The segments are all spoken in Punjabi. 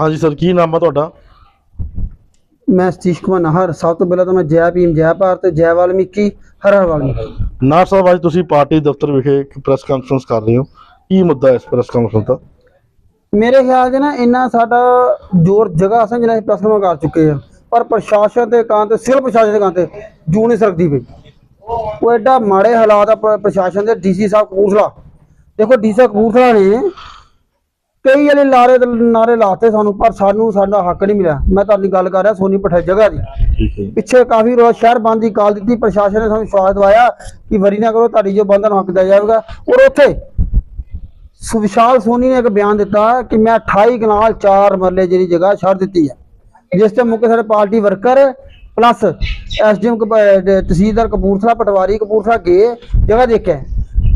ਹਾਂਜੀ ਸਰ ਕੀ ਨਾਮ ਆ ਤੁਹਾਡਾ? ਮੈਂ ਸਤੀਸ਼ ਕੁਮਾਰ ਨਾਹਰ ਸਭ ਤੋਂ ਪਹਿਲਾਂ ਤਾਂ ਮੈਂ ਜੈ ਭੀਮ ਜੈ ਭਾਰਤ ਜੈ ਵਾਲਮੀਕੀ ਹਰ ਹਰ ਵਾਲਮੀਕੀ। ਨਾਰ ਸਾਹਿਬ ਅੱਜ ਤੁਸੀਂ ਪਾਰਟੀ ਦਫ਼ਤਰ ਵਿਖੇ ਇੱਕ ਪ੍ਰੈਸ ਕਾਨਫਰੰਸ ਕਰ ਰਹੇ ਹੋ। ਕੀ ਮੁੱਦਾ ਹੈ ਇਸ ਪ੍ਰੈਸ ਕਾਨਫਰੰਸ ਦਾ? ਮੇਰੇ ਖਿਆਲ 'ਚ ਨਾ ਇੰਨਾ ਸਾਡਾ ਜ਼ੋਰ ਜਗ੍ਹਾ ਅਸਾਂ ਜਿਹੜਾ ਪ੍ਰਸਨਮ ਕਰ ਚੁੱਕੇ ਆ। ਪਰ ਪ੍ਰਸ਼ਾਸਨ ਦੇ ਕਾਂ ਤੇ ਸਿਰਫ ਪ੍ਰਸ਼ਾਸਨ ਦੇ ਕਾਂ ਤੇ ਜੂ ਨਹੀਂ ਸਰਕਦੀ ਪਈ। ਉਹ ਐਡਾ ਮਾੜੇ ਹਾਲਾਤ ਆ ਪ੍ਰ- ਪ੍ਰਸ਼ਾਸਨ ਦੇ ਡੀਸੀ ਸਾਹਿਬ ਕਪੂਰਥਲਾ। ਦੇਖੋ ਡੀਸੀ ਕਪੂਰਥਲਾ ਨੇ ਕਈ ਵਾਲੇ ਲਾਰੇ ਨਾਰੇ ਲਾਤੇ ਸਾਨੂੰ ਪਰ ਸਾਨੂੰ ਸਾਡਾ ਹੱਕ ਨਹੀਂ ਮਿਲਿਆ। ਮੈਂ ਤੁਹਾਡੀ ਗੱਲ ਕਰ ਰਿਹਾ ਸੋਨੀ ਪਠੇ ਜਗ੍ਹਾ ਦੀ। ਪਿੱਛੇ ਕਾਫੀ ਰੋਜ਼ ਸ਼ਹਿਰ ਬੰਦ ਦੀ ਕਾਲ ਦਿੱਤੀ ਪ੍ਰਸ਼ਾਸਨ ਨੇ ਸਾਨੂੰ ਵਿਸ਼ਵਾਸ ਦਵਾਇਆ ਕਿ ਵਰੀ ਨਾ ਕਰੋ ਤੁਹਾਡੀ ਜੋ ਬੰਧਨ ਹੱਕ ਦਿਆ ਜਾਵੇਗਾ ਔਰ ਉੱਥੇ ਸੁ- ਵਿਸ਼ਾਲ ਸੋਨੀ ਨੇ ਇੱਕ ਬਿਆਨ ਦਿੱਤਾ ਕਿ ਮੈਂ 28 ਕਨਾਲ 4 ਮਰਲੇ ਜਿਹੜੀ ਜਗ੍ਹਾ ਛੱਡ ਦਿੱਤੀ ਹੈ। ਜਿਸ ਤੇ ਮੁੱਖ ਸਾਡੇ ਪਾਰਟੀ ਵਰਕਰ ਪਲੱਸ ਐਸਡੀਐਮ ਤਹਿਸੀਲਦਾਰ ਕਪੂਰਥਲਾ ਪਟਵਾਰੀ ਕਪੂਰਥਲਾ ਗਏ ਜਗ੍ਹਾ ਦੇਖਿਆ।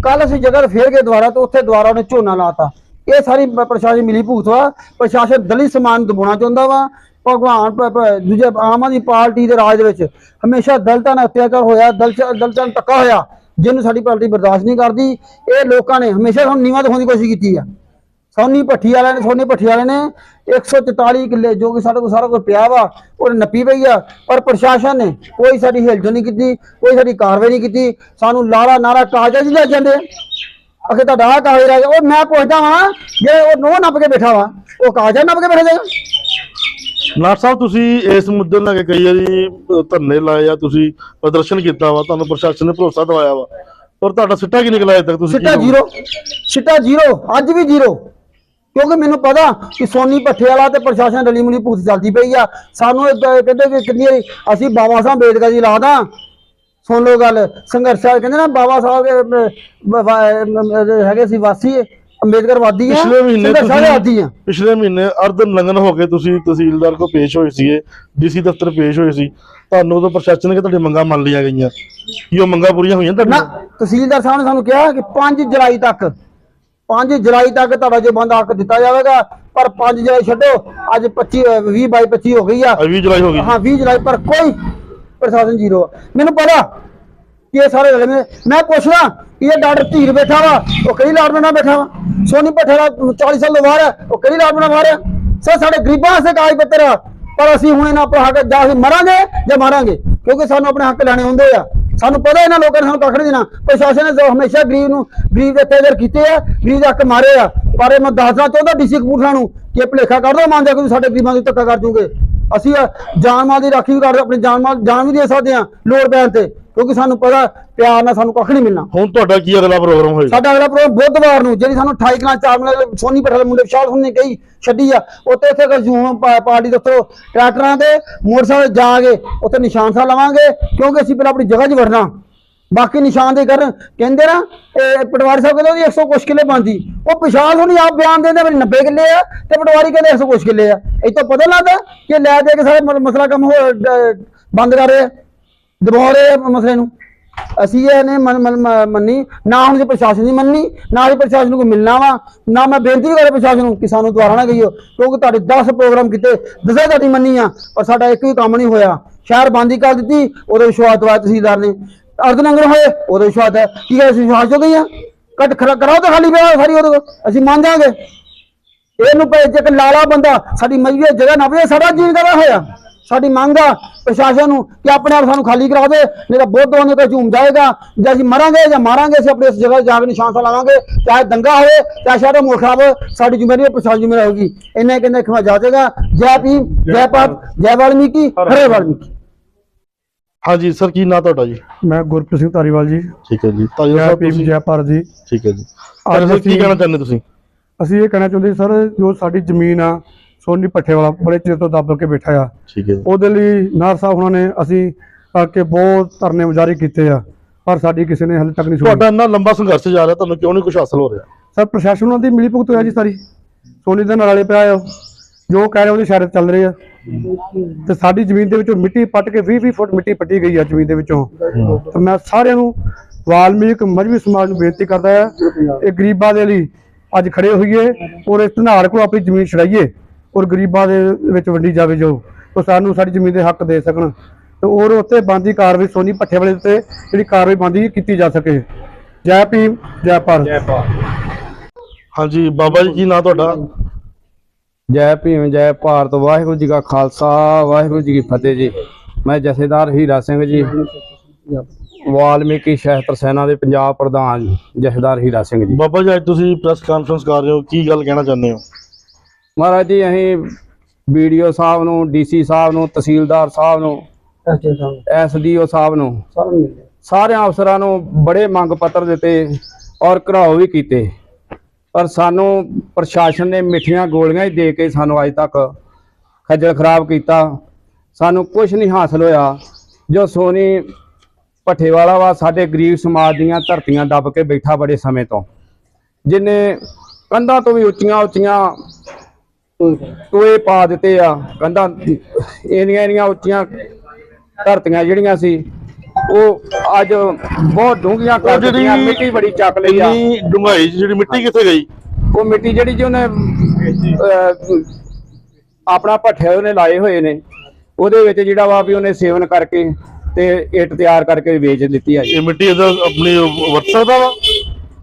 ਕੱਲ ਅਸੀਂ ਜਗ੍ਹਾ ਤੇ ਫੇਰ ਗਏ ਦੁਬਾਰਾ ਤੇ ਉੱਥੇ ਦੁਬਾਰਾ ਉਹਨੇ ਝੋਨਾ ਲਾਤਾ। ਇਹ ਸਾਰੀ ਪ੍ਰਸ਼ਾਸਨ ਮਿਲੀ ਭੂਤ ਵਾ। ਪ੍ਰਸ਼ਾਸਨ ਦਲਿਤ ਸਮਾਨ ਦਬਾਉਣਾ ਚਾਹੁੰਦਾ ਵਾ। ਭਗਵਾਨ ਦੂਜੇ ਆਮ ਆਦਮੀ ਪਾਰਟੀ ਦੇ ਰਾਜ ਦੇ ਵਿੱਚ ਹਮੇਸ਼ਾ ਦਲਿਤਾਂ ਨਾਲ ਅਤਿਆਚਾਰ ਹੋਇਆ ਦਲਿਤ ਦਲਿਤਾਂ ਨੂੰ ਧੱਕਾ ਹੋਇਆ, ਜਿਹਨੂੰ ਸਾਡੀ ਪਾਰਟੀ ਬਰਦਾਸ਼ਤ ਨਹੀਂ ਕਰਦੀ। ਇਹ ਲੋਕਾਂ ਨੇ ਹਮੇਸ਼ਾ ਸਾਨੂੰ ਨੀਵਾਂ ਦਿਖਾਉਣ ਦੀ ਕੋਸ਼ਿਸ਼ ਕੀਤੀ ਆ। ਸੋਨੀ ਭੱਠੀ ਵਾਲਿਆਂ ਨੇ, ਸੋਨੀ ਭੱਠੀ ਵਾਲਿਆਂ ਨੇ 144 ਕਿੱਲੇ ਜੋ ਕਿ ਸਾਡੇ ਕੋਲ ਸਾਰਾ ਕੁਝ ਪਿਆ ਵਾ ਉਹ ਨੱਪੀ ਪਈ ਆ। ਪਰ ਪ੍ਰਸ਼ਾਸਨ ਨੇ ਕੋਈ ਸਾਡੀ ਹਿਲਜੁਲ ਨਹੀਂ ਕੀਤੀ, ਕੋਈ ਸਾਡੀ ਕਾਰਵਾਈ ਨਹੀਂ ਕੀਤੀ। ਸਾਨੂੰ ਲਾਲਾ ਨਾਰਾ ਕਾਗਜ਼ ਲੈ ਜਾਂਦੇ ਅਖੇ ਤੁਹਾਡਾ ਆਹ ਕਾਗਜ਼ ਰਹਿ ਗਿਆ। ਉਹ ਮੈਂ ਪੁੱਛਦਾ ਵਾਂ ਜੇ ਉਹ ਨੋ ਨੱਪ ਕੇ ਬੈਠਾ ਵਾ ਉਹ ਕਾਗਜ਼ ਨੱਪ ਕੇ ਬੈਠਾ ਜਾਏਗਾ ਨਾਰ ਸਾਹਿਬ ਤੁਸੀਂ ਇਸ ਮੁੱਦੇ ਨੂੰ ਲੈ ਕੇ ਕਈ ਵਾਰੀ ਅ, ਧਰਨੇ ਲਾਏ ਆ ਤੁਸੀਂ ਪ੍ਰਦਰਸ਼ਨ ਕੀਤਾ ਵਾ ਤੁਹਾਨੂੰ ਪ੍ਰਸ਼ਾਸਨ ਨੇ ਭਰੋਸਾ ਦਵਾਇਆ ਵਾ। ਪਰ ਤੁਹਾਡਾ ਸਿੱਟਾ ਕੀ ਨਿਕਲਿਆ ਅਜੇ ਤੱਕ ਤੁਸੀਂ ਸਿੱਟਾ ਕੀ- ਜ਼ੀਰੋ। ਸਿੱਟਾ ਜ਼ੀਰੋ ਅੱਜ ਵੀ ਜ਼ੀਰੋ। ਕਿਉਂਕਿ ਮੈਨੂੰ ਪਤਾ ਕਿ ਸੋਨੀ ਭੱਠੇ ਵਾਲਾ ਤੇ ਪ੍ਰਸ਼ਾਸਨ ਰਲੀ ਮਿਲੀ ਭੂਤ ਚੱਲਦੀ ਪਈ ਆ। ਸਾਨੂੰ ਇਹ ਕ- ਕਹਿੰਦੇ ਕਿ ਕਿੰਨੀ ਵਾਰੀ ਅਸੀਂ ਬਾਬਾ ਸਾਹਿਬ ਅੰਬੇਦਕਰ ਜੀ ਲਾਦਾ ਸੁਣ ਲਓ ਗੱਲ ਸੰਘਰਸ਼ ਵਾਲੇ ਕਹਿੰਦੇ ਨਾ ਬਾਬਾ ਸਾਹਿਬ ਹੈਗੇ ਸੀ ਵਾਸੀ ਅੰਬੇਦਕਰ ਵਾਦੀ ਆ ਪਿਛਲੇ ਮਹੀਨੇ ਵਾਲੇ ਵਾਦੀ ਆ। ਪਿਛਲੇ ਮਹੀਨੇ ਅਰਧ ਨੰਗਨ ਹੋ ਕੇ ਤੁਸੀਂ ਤਹਿਸੀਲਦਾਰ ਕੋ ਪੇਸ਼ ਹੋਏ ਸੀਗੇ ਡੀਸੀ ਦਫ਼ਤਰ ਪੇਸ਼ ਹੋਏ ਸੀ ਤੁਹਾਨੂੰ ਉਦੋਂ ਪ੍ਰਸ਼ਾਸਨ ਨੇ ਤੁਹਾਡੀ ਮੰਗਾਂ ਮੰਨ ਲਈਆਂ ਗਈਆਂ ਕੀ ਉਹ ਮੰਗਾਂ ਪੂਰੀਆਂ ਹੋਈਆਂ ਨਾ ਤੁਹਾਡੀਆਂ ਤਹਿਸੀਲਦਾਰ ਸਾਹਿਬ ਨੇ ਸਾਨੂੰ ਕਿਹਾ ਕਿ 5 ਜੁਲਾਈ ਤੱਕ 5 ਜੁਲਾਈ ਤੱਕ ਤੁਹਾਡਾ ਜੋ ਬੰਦਾ ਹੱਕ ਦਿੱਤਾ ਜਾਵੇਗਾ ਪਰ 5 ਜੁਲਾਈ ਛੱਡੋ ਅੱਜ 25 ਅ, 20 22 25 ਹੋ ਗਈ ਆ। 20 ਜੁਲਾਈ ਹੋ ਗਈ। ਹਾਂ 20 ਜੁਲਾਈ ਪਰ ਕੋਈ ਪ੍ਰਸ਼ਾਸਨ ਜ਼ੀਰੋ ਆ। ਮੈਨੂੰ ਪਤਾ ਕਿ ਇਹ ਸਾਰੇ ਰਲੇ ਨੇ ਮੈਂ ਪੁੱਛਦਾ ਕਿ ਇਹ ਡਾਕਟਰ ਧੀਰ ਬੈਠਾ ਵਾ, ਉਹ ਕਿਹੜੀ ਲਾਟ ਨਾਲ ਬੈਠਾ ਵਾ? ਸੋਨੀ ਭੱਠੇ ਦਾ 40 ਸਾਲ ਤੋਂ ਬਾਹਰ ਹੈ ਉਹ ਕਿਹੜੀ ਲਾਟ ਨਾਲ ਬਾਹਰ ਹੈ ਸਰ, ਸਾਡੇ ਗਰੀਬਾਂ ਵਾਸਤੇ ਕਾਗਜ਼ ਪੱਤਰ ਆ, ਪਰ ਅਸੀਂ ਹੁਣ ਇਹਨਾਂ ਆਪਣਾ ਹੱਕ ਜਾਂ ਅਸੀਂ ਮਰਾਂਗੇ ਜਾਂ ਮਾਰਾਂਗੇ, ਕਿਉਂਕਿ ਸਾਨੂੰ ਆਪਣੇ ਹੱਕ ਲੈਣੇ ਹੁੰਦੇ ਆ। ਸਾਨੂੰ ਪਤਾ ਇਹਨਾਂ ਲੋਕਾਂ ਨੇ ਸਾਨੂੰ ਕੱਖ ਨਹੀਂ ਦੇਣਾ। ਪ੍ਰਸ਼ਾਸਨ ਨੇ ਹਮੇਸ਼ਾ ਗਰੀਬ ਨੂੰ ਗਰੀਬ ਦੇ ਅਤਿਆਚਾਰ ਕੀਤੇ ਆ, ਗਰੀਬ ਦੇ ਹੱਕ ਮਾਰੇ ਆ। ਪਰ ਇਹ ਮੈਂ ਦੱਸਣਾ ਚਾਹੁੰਦਾ ਡੀਸੀ ਕਪੂਰਥਲਾ ਨੂੰ ਕਿ ਭਲੇਖਾ ਕਰ ਦੋ ਮੰਨਦੇ ਕਿ ਤੁਸੀਂ ਸਾਡੇ ਗਰੀਬਾਂ ਨੂੰ ਧੱਕਾ ਕਰ ਜੂਗੇ ਅਸੀਂ ਜਾਨ ਮਾਲ ਦੀ ਰਾਖੀ ਵੀ ਕਰਦੇ ਆਪਣੀ ਜਾਨ ਮਾਲ ਜਾਨ ਵੀ ਦੇ ਸਕਦੇ ਹਾਂ ਲੋੜ ਪੈਣ ਤੇ ਕਿਉਂਕਿ ਸਾਨੂੰ ਪਤਾ ਪਿਆਰ ਨਾਲ ਸਾਨੂੰ ਕੱਖ ਨਹੀਂ ਮਿਲਣਾ। ਹੁਣ ਤੁਹਾਡਾ ਕੀ ਅਗਲਾ ਪ੍ਰੋਗਰਾਮ ਹੋਏਗਾ? ਸਾਡਾ ਅਗਲਾ ਪ੍ਰੋਗਰਾਮ ਬੁੱਧਵਾਰ ਨੂੰ ਜਿਹੜੀ ਸਾਨੂੰ 28 ਕਲਾ ਚਾਰ ਮਹੀਨੇ ਸੋਨੀ ਪਟੇਲ ਮੁੰਡੇ ਵਿਸ਼ਾਲ ਨੇ ਕਹੀ ਛੱਡੀ ਆ ਉੱਥੇ ਇੱਥੇ ਗਜੂਮ ਪਾਰਟੀ ਦਫ਼ਤਰੋਂ ਟਰੈਕਟਰਾਂ ਤੇ ਮੋਟਰਸਾਈਕਲ ਜਾ ਕੇ ਉੱਥੇ ਨਿਸ਼ਾਨ ਸਾਹਿਬ ਲਵਾਂਗੇ ਕਿਉਂਕਿ ਅਸੀਂ ਪਹਿਲਾਂ ਆਪਣੀ ਜਗ੍ਹਾ 'ਚ ਵੜਨਾ। ਬਾਕੀ ਨਿਸ਼ਾਨ ਦੇ ਕਰਨ ਕਹਿੰਦੇ ਨਾ, ਇਹ ਪਟਵਾਰੀ ਸਾਹਿਬ ਕਹਿੰਦੇ ਉਹਦੀ 100 ਕੁਛ ਕਿੱਲੇ ਬਣਦੀ। ਉਹ ਪਿਸ਼ਾਲ ਹੁਣੀ ਆਪ ਬਿਆਨ ਦਿੰਦੇ ਮੇਰੀ 90 ਕਿੱਲੇ ਆ, ਤੇ ਪਟਵਾਰੀ ਕਹਿੰਦੇ 100 ਕੁਛ ਕਿੱਲੇ ਆ। ਇਹ ਤਾਂ ਪਤਾ ਲੱਗਦਾ ਕਿ ਲੈ ਦੇ ਕੇ ਸਾਰੇ ਮਸਲਾ ਕੰਮ ਹੋ ਬੰਦ ਕਰ ਰਹੇ ਆ ਦਬਾ ਰਹੇ ਆ ਮਸਲੇ ਨੂੰ। ਅਸੀਂ ਇਹ ਨੇ ਮੰਨੀ ਨਾ ਹੁਣ ਜੇ ਪ੍ਰਸ਼ਾਸਨ ਦੀ ਮੰਨੀ, ਨਾ ਹੀ ਪ੍ਰਸ਼ਾਸਨ ਨੂੰ ਕੋਈ ਮਿਲਣਾ ਵਾ, ਨਾ ਮੈਂ ਬੇਨਤੀ ਵੀ ਕਰੇ ਪ੍ਰਸ਼ਾਸਨ ਨੂੰ ਕਿ ਸਾਨੂੰ ਦੁਆਰਾ ਨਾ ਗਈਓ ਕਿਉਂਕਿ ਤੁਹਾਡੇ 10 ਪ੍ਰੋਗਰਾਮ ਕੀਤੇ, ਦਸੇ ਤੁਹਾਡੀ ਮੰਨੀ ਆ ਪਰ ਸਾਡਾ ਇੱਕ ਵੀ ਕੰਮ ਨਹੀਂ ਹੋਇਆ। ਸ਼ਹਿਰ ਬੰਦੀ ਕਰ ਦਿੱਤੀ, ਉਹਦੇ ਵਿਸ਼ਵਾਸ ਦਵਾਇਆ ਤਹਿਸੀਲਦਾਰ ਨੇ। ਅਰਧ ਨੰਗਰ ਹੋਏ ਉਹਦੇ ਵਿਸ਼ਵਾਸ ਹੈ। ਕੀ ਗੱਲ ਅਸੀਂ ਵਿਸ਼ਵਾਸ ਹੋ ਗਈਆਂ ਕੱਟ ਖਰਾ ਕਰਾਓ ਤਾਂ ਖਾਲੀ ਪਿਆ ਸਾਰੀ ਉਹਦੇ ਕੋਲ, ਅਸੀਂ ਮੰਨ ਜਾਾਂਗੇ ਇਹਨੂੰ ਪਏ ਜੇ ਕਿ ਲਾਲਾ ਬੰਦਾ, ਸਾਡੀ ਮਜਬੂਰੀ ਜਗ੍ਹਾ ਨਾ ਪਵੇ ਸਾਡਾ ਜੀਵਨ ਕਰਾ ਹੋਇਆ। ਸਾਡੀ ਮੰਗ ਆ ਪ੍ਰਸ਼ਾਸਨ ਨੂੰ ਕਿ ਆਪਣੇ ਆਪ ਸਾਨੂੰ ਖਾਲੀ ਕਰਾ ਦੇ, ਨਹੀਂ ਤਾਂ ਬਹੁਤ ਦੋਨੇ ਤੇ ਝੂਮ ਜਾਏਗਾ। ਜੇ ਅਸੀਂ ਮਰਾਂਗੇ ਜਾਂ ਮਾਰਾਂਗੇ, ਅਸੀਂ ਆਪਣੀ ਇਸ ਜਗ੍ਹਾ ਜਾ ਕੇ ਨਿਸ਼ਾਨ ਸਾਹਿਬ ਲਾਵਾਂਗੇ, ਚਾਹੇ ਦੰਗਾ ਹੋਵੇ, ਚਾਹੇ ਸ਼ਹਿਰ ਮੋੜ ਖਰਾਬ ਹੋਵੇ, ਸਾਡੀ ਜ਼ਿੰਮੇਵਾਰੀ ਪ੍ਰਸ਼ਾਸਨ ਦੀ ਜ਼ਿੰਮੇਵਾਰੀ ਹੋਗੀ ਇੰਨੇ ਕਹਿੰਦੇ ਖਵਾ ਜਾਏਗਾ ਜੈ ਭੀਮ, ਜੈ ਭਾਰਤ, ਜੈ ਵਾਲਮੀਕੀ, ਹਰੇ ਵਾਲਮੀਕੀ। ਹਾਂਜੀ ਸਰ ਕੀ ਨਾਂ ਤੁਹਾਡਾ ਜੀ? ਮੈਂ ਗੁਰਪ੍ਰੀਤ ਸਿੰਘ ਧਾਰੀਵਾਲ ਜੀ। ਠੀਕ ਹੈ ਜੀ। ਤਾਜਾ ਜੈ ਸਾਹਿਬ ਭੀਮ ਤੁਸੀਂ ਜੈ ਭਾਰਤ ਜੀ। ਠੀਕ ਹੈ ਜੀ। ਅੱਜ ਅੱਜ ਕੀ ਅਸੀਂ- ਕਹਿਣਾ ਚਾਹੁੰਦੇ ਤੁਸੀਂ? ਅਸੀਂ ਇਹ ਕਹਿਣਾ ਚਾਹੁੰਦੇ ਸਰ ਜੋ ਸਾਡੀ ਜ਼ਮੀਨ ਆ ਸੋਨੀ ਪੱਠੇ ਵਾਲਾ ਬੜੇ ਚਿਰ ਤੋਂ ਦੱਬ ਕੇ ਬੈਠਾ ਆ। ਠੀਕ ਹੈ ਜੀ। ਉਹਦੇ ਲਈ ਨਾਰ ਸਾਹਿਬ ਉਹਨਾਂ ਨੇ ਅਸੀਂ ਕਰਕੇ ਬਹੁਤ ਧਰਨੇ ਜਾਰੀ ਕੀਤੇ ਆ ਪਰ ਸਾਡੀ ਕਿਸੇ ਨੇ ਹਲੇ ਤੱਕ ਨਹੀਂ ਸੁਣੀ। ਤੁਹਾਡਾ ਇੰਨਾ ਲੰਬਾ ਸੰਘਰਸ਼ ਜਾ ਰਿਹਾ ਤੁਹਾਨੂੰ ਕਿਉਂ ਨਹੀਂ ਕੁਝ ਹਾਸਲ ਹੋ ਰਿਹਾ? ਸਰ ਪ੍ਰਸ਼ਾਸਨ ਉਹਨਾਂ ਦੀ ਮਿਲੀ ਭੁਗਤ ਹੋਇਆ ਜੀ ਸਾਰੀ। ਸੋਨੀ ਦੇ ਨਾਲ ਵਾਲੇ ਪਿਆ ਆ। ਉਹ। ਜੋ ਕਹਿ ਰਹੇ ਉਹਦੀ ਸ਼ਾਇਦ ਚੱਲ ਰਹੇ ਆ। ਤੇ ਸਾਡੀ ਜ਼ਮੀਨ ਦੇ ਵਿੱਚੋਂ ਮਿੱਟੀ ਪੱਟ ਕੇ 20 20 ਫੁੱਟ ਮਿੱਟੀ ਪੱਟੀ ਗਈ ਆ ਜ਼ਮੀਨ ਦੇ ਵਿੱਚੋਂ। ਤੇ ਮੈਂ ਸਾਰਿਆਂ ਨੂੰ ਵਾਲਮੀਕ ਮਜਬੀ ਸਮਾਜ ਨੂੰ ਬੇਨਤੀ ਕਰਦਾ ਆ ਇਹ ਗਰੀਬਾਂ ਦੇ ਲਈ ਅੱਜ ਖੜੇ ਹੋਈਏ ਔਰ ਇਸ ਧਨਾੜ ਕੋਲ ਆਪਣੀ ਜ਼ਮੀਨ ਛੜਾਈਏ ਔਰ ਗਰੀਬਾਂ ਦੇ ਵਿੱਚ ਵੰਡੀ ਜਾਵੇ ਜੋ ਉਹ ਸਾਨੂੰ ਸਾਡੀ ਜ਼ਮੀਨ ਦੇ ਹੱਕ ਦੇ ਸਕਣ। ਤੇ ਔਰ ਉੱਤੇ ਬੰਦੀ ਕਾਰਵਾਈ ਸੋਨੀ ਪੱਠੇ ਵਾਲੇ ਉੱਤੇ ਜਿਹੜੀ ਕਾਰਵਾਈ ਬੰਦੀ ਕੀਤੀ ਜਾ ਸਕੇ। ਜੈ ਭੀਮ ਜੈ ਭਾਰਤ। ਹਾਂਜੀ ਬਾਬਾ ਜੀ ਕੀ ਨਾਂ ਤੁਹਾਡਾ? ਜੈ ਭੀਮ ਜੈ ਭਾਰਤ ਵਾਹਿਗੁਰੂ ਜੀ ਕਾ ਖਾਲਸਾ ਵਾਹਿਗੁਰੂ ਜੀ ਕੀ ਫਤਿਹ ਜੀ। ਮੈਂ ਜਥੇਦਾਰ ਹੀਰਾ ਸਿੰਘ ਜੀ ਵਾਲਮੀਕੀ ਸ਼ਹਿਤਰ ਸੈਨਾ ਦੇ ਪੰਜਾਬ ਪ੍ਰਧਾਨ ਜਥੇਦਾਰ ਹੀਰਾ ਸਿੰਘ ਜੀ। ਬਾਬਾ ਜੀ ਅੱਜ ਤੁਸੀਂ ਪ੍ਰੈਸ ਕਾਨਫਰੰਸ ਕਰ ਰਹੇ ਹੋ ਕੀ ਗੱਲ ਕਹਿਣਾ ਚਾਹੁੰਦੇ ਹੋ? ਮਹਾਰਾਜ ਜੀ ਅਸੀਂ ਵੀਡੀਓ ਸਾਹਿਬ ਨੂੰ ਡੀਸੀ ਸਾਹਿਬ ਨੂੰ ਤਹਿਸੀਲਦਾਰ ਸਾਹਿਬ ਨੂੰ ਐਸਡੀਓ ਸਾਹਿਬ ਨੂੰ ਸਾਰਿਆਂ ਅਫਸਰਾਂ ਨੂੰ ਬੜੇ ਮੰਗ ਪੱਤਰ ਦਿੱਤੇ ਔਰ ਘਰਾਓ ਵੀ ਕੀਤੇ। ਪਰ ਸਾਨੂੰ ਪ੍ਰਸ਼ਾਸਨ ਨੇ ਮਿੱਠੀਆਂ ਗੋਲੀਆਂ ਹੀ ਦੇ ਕੇ ਸਾਨੂੰ ਅੱਜ ਤੱਕ ਖੱਜਲ ਖਰਾਬ ਕੀਤਾ। ਸਾਨੂੰ ਕੁਝ ਨਹੀਂ ਹਾਸਲ ਹੋਇਆ। ਜੋ ਸੋਨੀ ਭੱਠੇਵਾਲਾ ਵਾ, ਸਾਡੇ ਗਰੀਬ ਸਮਾਜ ਦੀਆਂ ਧਰਤੀਆਂ ਦੱਬ ਕੇ ਬੈਠਾ ਬੜੇ ਸਮੇਂ ਤੋਂ। ਜਿਨੇ ਕੰਧਾਂ ਤੋਂ ਵੀ ਉੱਚੀਆਂ ਉੱਚੀਆਂ ਟੋਏ ਪਾ ਦਿੱਤੇ ਆ, ਕੰਧਾਂ, ਇੰਨੀਆਂ ਇੰਨੀਆਂ ਉੱਚੀਆਂ ਧਰਤੀਆਂ ਜਿਹੜੀਆਂ ਸੀ ਉਹ ਅੱਜ ਬਹੁਤ ਡੂੰਘੀਆਂ ਕਰ ਦਿੱਤੀਆਂ ਮਿੱਟੀ ਬੜੀ ਚੱਕ ਲਈ ਆ। ਇੰਨੀ ਡੁੰਗਾਈ 'ਚ ਜਿਹੜੀ ਮਿੱਟੀ ਕਿੱਥੇ ਗਈ? ਉਹ ਮਿੱਟੀ ਜਿਹੜੀ ਜੀ ਉਹਨੇ ਅਹ, ਆਪਣਾ ਭੱਠੇ ਉਹਨੇ ਲਾਏ ਹੋਏ ਨੇ। ਉਹਦੇ ਵਿੱਚ ਜਿਹੜਾ ਵਾ ਵੀ ਉਹਨੇ ਸੇਵਨ ਕਰਕੇ ਤੇ ਇੱਟ ਤਿਆਰ ਕਰਕੇ ਵੇਚ ਦਿੱਤੀ ਆ ਜੀ। ਇਹ ਮਿੱਟੀ ਇਹਦਾ ਆਪਣੀ ਵਰਤ ਸਕਦਾ ਵਾ?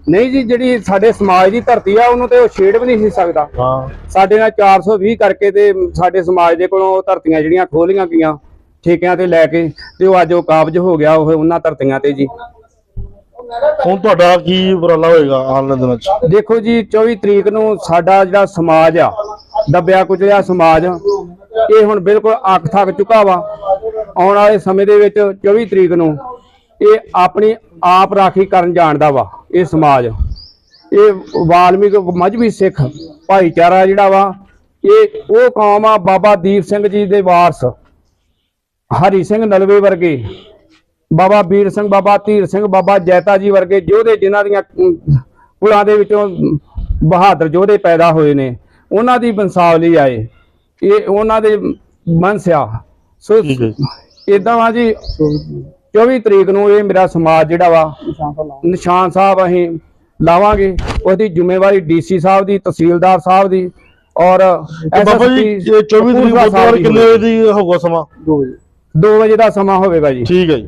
ਨਹੀਂ ਜੀ ਜਿਹੜੀ ਸਾਡੇ ਸਮਾਜ ਦੀ ਧਰਤੀ ਆ ਉਹਨੂੰ ਤੇ ਉਹ ਛੇੜ ਵੀ ਨਹੀਂ ਸੀ ਸਕਦਾ। ਹਾਂ। ਸਾਡੇ ਨਾਲ 420 ਕਰਕੇ ਤੇ ਸਾਡੇ ਸਮਾਜ ਦੇ ਕੋਲੋਂ ਉਹ ਧਰਤੀਆਂ ਜਿਹੜੀਆਂ ਖੋਲੀਆਂ ਗਈਆਂ। ਠੇਕਿਆਂ ਤੇ ਲੈ ਕੇ ਤੇ ਉਹ ਅੱਜ ਉਹ ਕਾਬਜ ਹੋ ਗਿਆ ਉਹ ਉਹਨਾਂ ਧਰਤੀਆਂ ਤੇ ਜੀ। ਹੁਣ ਤੁਹਾਡਾ ਕੀ ਉਪਰਾਲਾ ਹੋਏਗਾ ਆਉਣ ਵਾਲੇ ਦਿਨਾਂ 'ਚ ਦੇਖੋ ਜੀ 24 ਤਰੀਕ ਨੂੰ ਸਾਡਾ ਜਿਹੜਾ ਸਮਾਜ ਆ ਦੱਬਿਆ ਕੁਚਲਿਆ ਸਮਾਜ ਇਹ ਹੁਣ ਬਿਲਕੁਲ ਅੱਖ ਥੱਕ ਚੁੱਕਾ ਵਾ। ਆਉਣ ਵਾਲੇ ਸਮੇਂ ਦੇ ਵਿੱਚ 24 ਤਰੀਕ ਨੂੰ ਇਹ ਆਪਣੀ ਆਪ ਰਾਖੀ ਕਰਨ ਜਾਣਦਾ ਵਾ ਇਹ ਸਮਾਜ। ਇਹ ਵਾਲਮੀਕ ਮਜਬੀ ਸਿੱਖ ਭਾਈਚਾਰਾ ਜਿਹੜਾ ਵਾ ਇਹ ਉਹ ਕੌਮ ਆ ਬਾਬਾ ਦੀਪ ਸਿੰਘ ਜੀ ਦੇ ਵਾਰਸ। ਹਰੀ ਸਿੰਘ ਨਲਵੇ ਵਰਗੇ ਬਾਬਾ ਵੀਰ ਸਿੰਘ ਬਾਬਾ ਧੀਰ ਸਿੰਘ ਬਾਬਾ ਜੈਤਾ ਜੀ ਵਰਗੇ ਯੋਧੇ ਜਿਨ੍ਹਾਂ ਦੀਆਂ ਕੁਲਾਂ ਦੇ ਵਿੱਚੋਂ ਬਹਾਦਰ ਯੋਧੇ ਪੈਦਾ ਹੋਏ ਨੇ ਉਹਨਾਂ ਦੀ ਬੰਸਾਵਲੀ ਆਏ। ਇਹ ਉਹਨਾਂ ਦੇ ਮਨਸਿਆ। ਸੋ। ਇਦਾਂ ਵਾ ਜੀ 24 ਤਰੀਕ ਨੂੰ ਇਹ ਮੇਰਾ ਸਮਾਜ ਜਿਹੜਾ ਵਾ ਨਿਸ਼ਾਨ ਸਾਹਿਬ ਅਸੀਂ ਲਾਵਾਂਗੇ। ਉਹਦੀ ਜ਼ਿੰਮੇਵਾਰੀ ਡੀਸੀ ਸਾਹਿਬ ਦੀ ਤਹਿਸੀਲਦਾਰ ਸਾਹਿਬ ਦੀ ਔਰ ਇਹ 24 ਤਰੀਕ ਦੀ ਕਿੰਨੇ ਵਜੇ ਦੀ ਹੋਊਗਾ ਸਮਾਂ? 2 ਵਜੇ ਦਾ ਸਮਾਂ ਹੋਵੇਗਾ ਜੀ। ਠੀਕ ਹੈ ਜੀ।